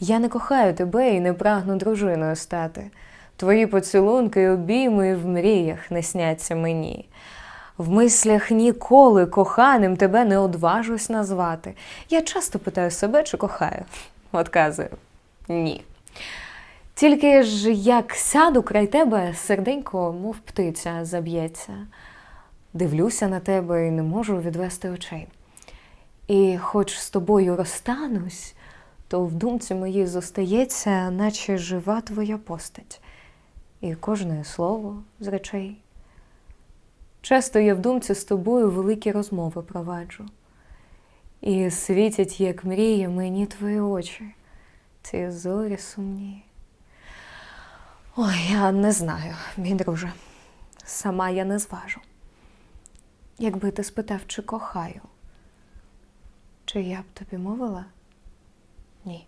Я не кохаю тебе і не прагну дружиною стати. Твої поцілунки й обійми в мріях не сняться мені. В мислях ніколи коханим тебе не одважусь назвати. Я часто питаю себе, чи кохаю. Отказую ні. Тільки ж як сяду край тебе, серденько, мов птиця, заб'ється. Дивлюся на тебе і не можу відвести очей. І хоч з тобою розстанусь, то в думці моїй зостається, наче жива твоя постать, і кожне слово з речей. Часто я в думці з тобою великі розмови проваджу, і світять, як мріє, мені твої очі, ці зорі сумні. Ой, я не знаю, мій друже, сама я не зважу. Якби ти спитав, чи кохаю, чи я б тобі мовила? Ні.